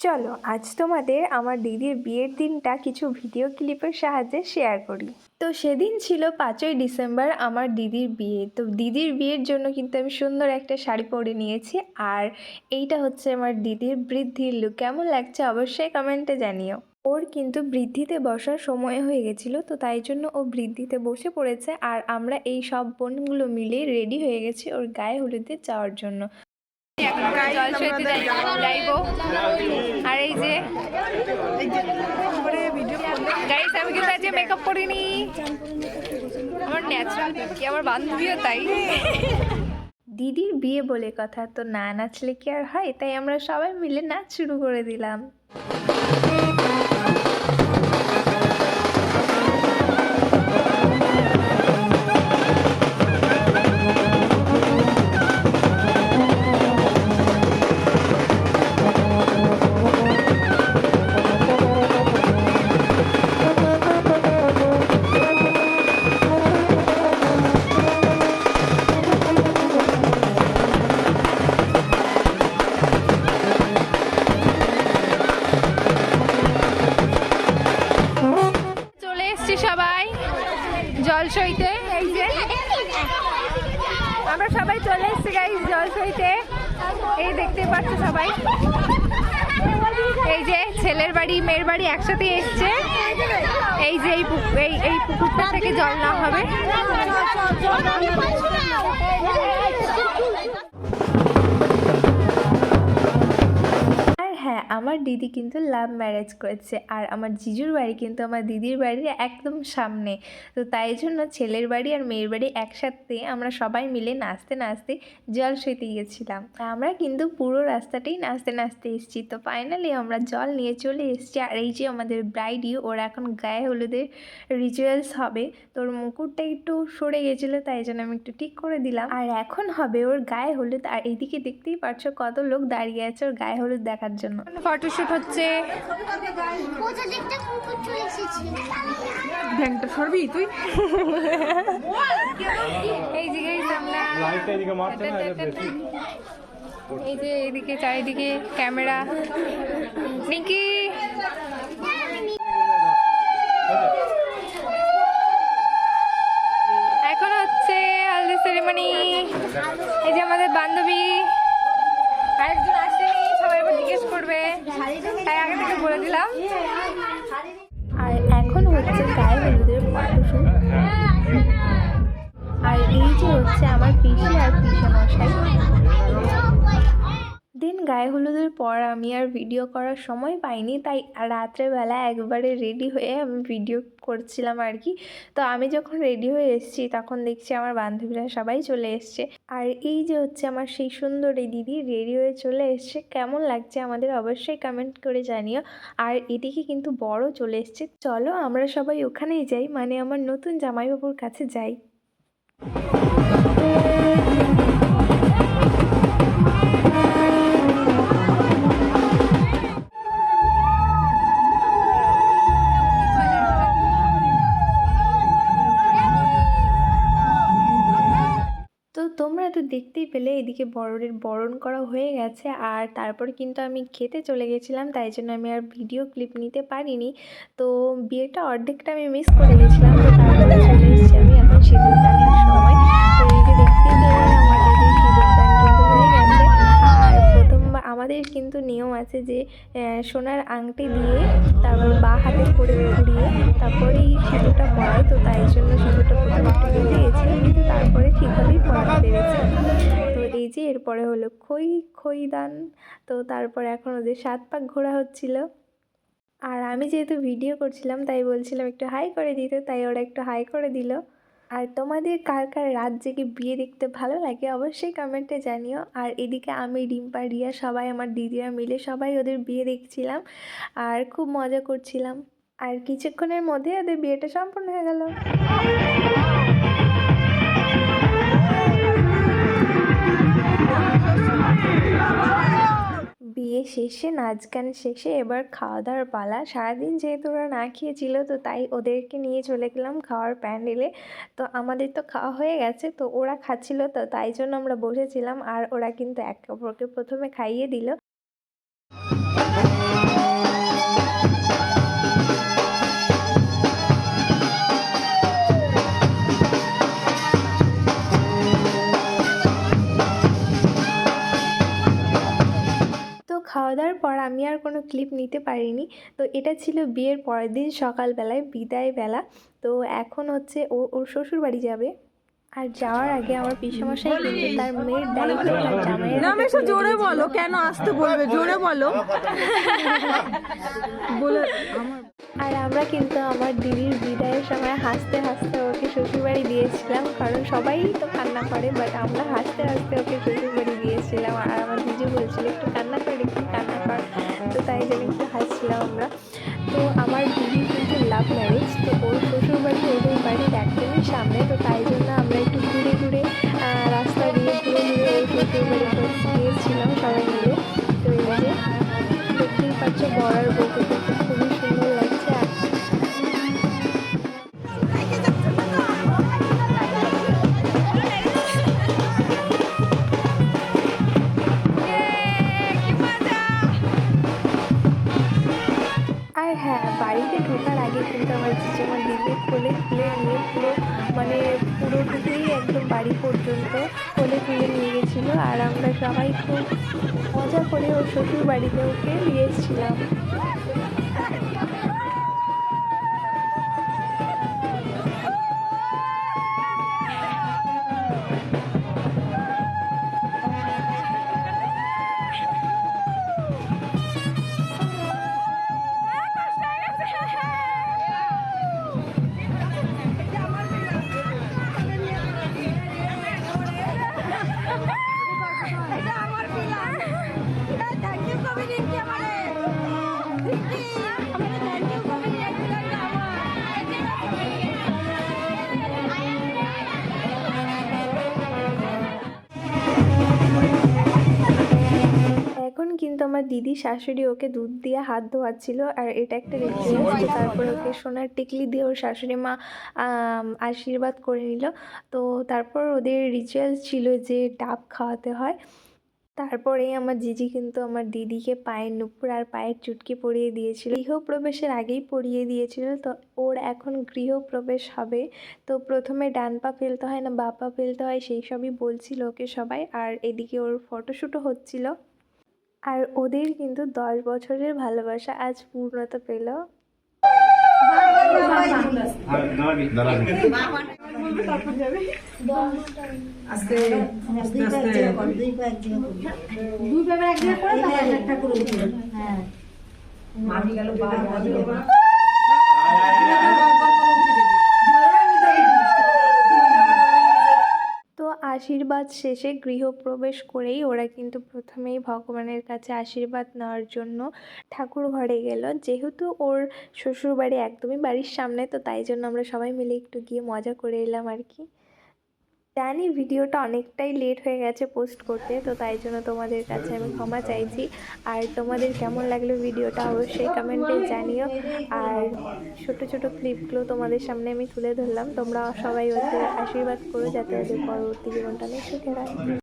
চলো, আজ তোমাদের আমার দিদির বিয়ের দিনটা কিছু ভিডিও ক্লিপের সাহায্যে শেয়ার করি। তো সেদিন ছিল পাঁচই ডিসেম্বর আমার দিদির বিয়ে। তো দিদির বিয়ের জন্য কিন্তু আমি সুন্দর একটা শাড়ি পরে নিয়েছি আর এইটা হচ্ছে আমার দিদির বৃদ্ধির লুক কেমন লাগছে অবশ্যই কমেন্টে জানিও। ওর কিন্তু বৃদ্ধিতে বসার সময় হয়ে গেছিল, তো তাই জন্য ও বৃদ্ধিতে বসে পড়েছে আর আমরা এই সব বোনগুলো মিলে রেডি হয়ে গেছি ওর গায়ে হলুদে যাওয়ার জন্য। আমার ন্যাচারাল কি আমার বান্ধবীও তাই। দিদির বিয়ে বলে কথা, তো না নাচলে কি আর হয়? তাই আমরা সবাই মিলে নাচ শুরু করে দিলাম। জল সইতে এই যে। আমরা সবাই চলে এসছি গাইস জল সইতে এই দেখতে পাচ্ছ সবাই। এই যে, ছেলের বাড়ি, মেয়ের বাড়ি একসাথে এসছে। এই যে, এই এই পুকুরটা থেকে জল না হবে। আমার দিদি কিন্তু লাভ ম্যারেজ করেছে আর আমার জিজুর বাড়ি কিন্তু আমার দিদির বাড়ির একদম সামনে। তো তাই জন্য ছেলের বাড়ি আর মেয়ের বাড়ি একসাথে আমরা সবাই মিলে নাচতে নাচতে জল সইতে গিয়েছিলাম। তা আমরা কিন্তু পুরো রাস্তাটাই নাচতে নাচতে এসেছি। তো ফাইনালি আমরা জল নিয়ে চলে এসেছি আর এই যে আমাদের ব্রাইডি ওর এখন গায়ে হলুদের রিচুয়ালস হবে। তোর মুকুটটা একটু সরে গেছিল, তাই জন্য আমি একটু ঠিক করে দিলাম। আর এখন হবে ওর গায়ে হলুদ। আর এইদিকে দেখতেই পারছ কত লোক দাঁড়িয়ে আছে ওর গায়ে হলুদ দেখার জন্য। ফটোশুট হচ্ছে। কোথা দেখতে কুকুর চলে এসেছে ব্যাংকটা সরবি তুই? এই যে আমরা লাইটটা এদিকে মারছে না এটা বেশি এই যে এদিকে চারিদিকে ক্যামেরা। নিকি! এখন হচ্ছে হলদি সেরিমনি এই যে আমাদের বান্ধবী। তাই আগে থেকে বলে দিলাম। আর এখন হচ্ছে গায়ে হলুদের আর এই যে হচ্ছে আমার পিসি আর পিসা মশাই গায়ে হলুদের পর আমি আর ভিডিও করার সময় পাইনি, তাই রাত্রেবেলা একবারে রেডি হয়ে আমি ভিডিও করছিলাম আর কি। তো আমি যখন রেডি হয়ে এসেছি, তখন দেখছি আমার বান্ধবীরা সবাই চলে এসছে। আর এই যে হচ্ছে আমার সেই সুন্দর এই দিদি রেডি হয়ে চলে এসছে, কেমন লাগছে আমাদের অবশ্যই কমেন্ট করে জানিও। আর এদিকে কিন্তু বড় চলে এসছে। চলো আমরা সবাই ওখানেই যাই মানে আমার নতুন জামাইবাবুর কাছে যাই। পেলে এদিকে বড়ের বরণ করা হয়ে গেছে আর তারপর কিন্তু আমি খেতে চলে গেছিলাম, তাই জন্য আমি আর ভিডিও ক্লিপ নিতে পারিনি। তো বিয়েটা অর্ধেকটা আমি মিস করে গেছিলাম, তো তারপরে চলে এসেছি আমি এখন সিঁদুর সময়। তো সিঁদুর দান কিন্তু হয়ে গেছে। আর আমাদের কিন্তু নিয়ম আছে যে সোনার আংটি দিয়ে তারপর বা হাতে করে ঘুরিয়ে তারপরেই সিঁদুরটা পরায় তো তাই জন্য সিঁদুরটা এরপরে হলো খই খই দান তো তারপরে এখন ওদের সাত পাক ঘোরা হচ্ছিল। আর আমি যেহেতু ভিডিও করছিলাম, তাই বলছিলাম একটু হাই করে দিতে, তাই ওরা একটু হাই করে দিল। আর তোমাদের কার কার রাত জেগে বিয়ে দেখতে ভালো লাগে, অবশ্যই কমেন্টে জানিও। আর এদিকে আমি, রিম্পা, রিয়া সবাই, আমার দিদিরা মিলে সবাই ওদের বিয়ে দেখছিলাম আর খুব মজা করছিলাম। আর কিছুক্ষণের মধ্যে ওদের বিয়েটা সম্পূর্ণ হয়ে গেল। শেষে নাচ গান শেষে এবার খাওয়া দাওয়ার পালা। সারাদিন যেহেতু ওরা না খেয়েছিল, তো তাই ওদেরকে নিয়ে চলে গেলাম খাওয়ার প্যান্ডেলে। তো আমাদের তো খাওয়া হয়ে গেছে, তো ওরা খাচ্ছিল, তো তাই জন্য আমরা বসেছিলাম। আর ওরা কিন্তু একে অপরকে প্রথমে খাইয়ে দিল। আমি আর কোনো ক্লিপ নিতে পারিনি। তো এটা ছিল বিয়ের পরের দিন সকালবেলায় বিদায় বেলা। তো এখন হচ্ছে ও ওর শ্বশুর বাড়ি যাবে। আর যাওয়ার আগে আমার পিসমশাই কিন্তু তার মেয়ের দায়িত্ব তার জামাইয়ের না হাতে মেশো জোরে বলো কেন আসতে বলবে? জোরে বলো। বলে আমার আর আমরা কিন্তু আমার দিদির বিদায়ের সময় হাসতে হাসতে ওকে শ্বশুরবাড়ি দিয়েছিলাম। কারণ সবাই তো কান্না করে বাট আমরা হাসতে হাসতে ওকে শ্বশুরবাড়ি দিয়েছিলাম বাড়িতে ঢোকার আগে কিন্তু আমার জিজু আমার দিদি কোলে খুলে নিয়ে পুরো মানে পুরো পুরোটুকুই একদম বাড়ি পর্যন্ত কোলে তুলে নিয়ে গেছিল। আর আমরা সবাই খুব মজা করে ওর শ্বশুর বাড়িতে ওকে নিয়ে এসেছিলাম। এখন আমার দিদি শাশুড়ি ওকে দুধ দিয়ে হাত ধোয়াচ্ছিল আর এটা একটা রিচুয়াল তারপরে ওকে সোনার টিকলি দিয়ে ওর শাশুড়ি মা আশীর্বাদ করে নিল। তো তারপর ওদের রিচুয়াল ছিল যে ডাব খাওয়াতে হয়। তারপরেই আমার জিজি কিন্তু আমার দিদিকে পায়ের নুপুর আর পায়ের চুটকি পরিয়ে দিয়েছিল। গৃহপ্রবেশের আগেই পরিয়ে দিয়েছিল। তো ওর এখন গৃহপ্রবেশ হবে। তো প্রথমে ডান পা ফেলতে হয় না বা পা ফেলতে হয় সেই সবই বলছিল ওকে সবাই। আর এদিকে ওর ফটোশ্যুটও হচ্ছিল। আর ওদের কিন্তু দশ বছরের ভালোবাসা আজ পূর্ণতা পেল। তো আশীর্বাদ শেষে গৃহপ্রবেশ করেই ওরা কিন্তু প্রথমেই ভগবানের কাছে আশীর্বাদ নেওয়ার জন্য ঠাকুর ঘরে গেল। যেহেতু ওর শ্বশুরবাড়ি একদমই বাড়ির সামনে, তো তাই জন্য আমরা সবাই মিলে একটু গিয়ে মজা করে এলাম আর কি। জানি ভিডিওটা অনেকটাই লেট হয়ে গেছে পোস্ট করতে, তো তাই জন্য তোমাদের কাছে আমি ক্ষমা চাইছি। আর তোমাদের কেমন লাগল ভিডিওটা অবশ্যই কমেন্টে জানিও। আর ছোট ছোট ক্লিপগুলো তোমাদের সামনে আমি তুলে ধরলাম। তোমরা সবাই ওদের আশীর্বাদ করো যাতে ওদের পরবর্তী জীবনটা অনেক সুখে রাখে।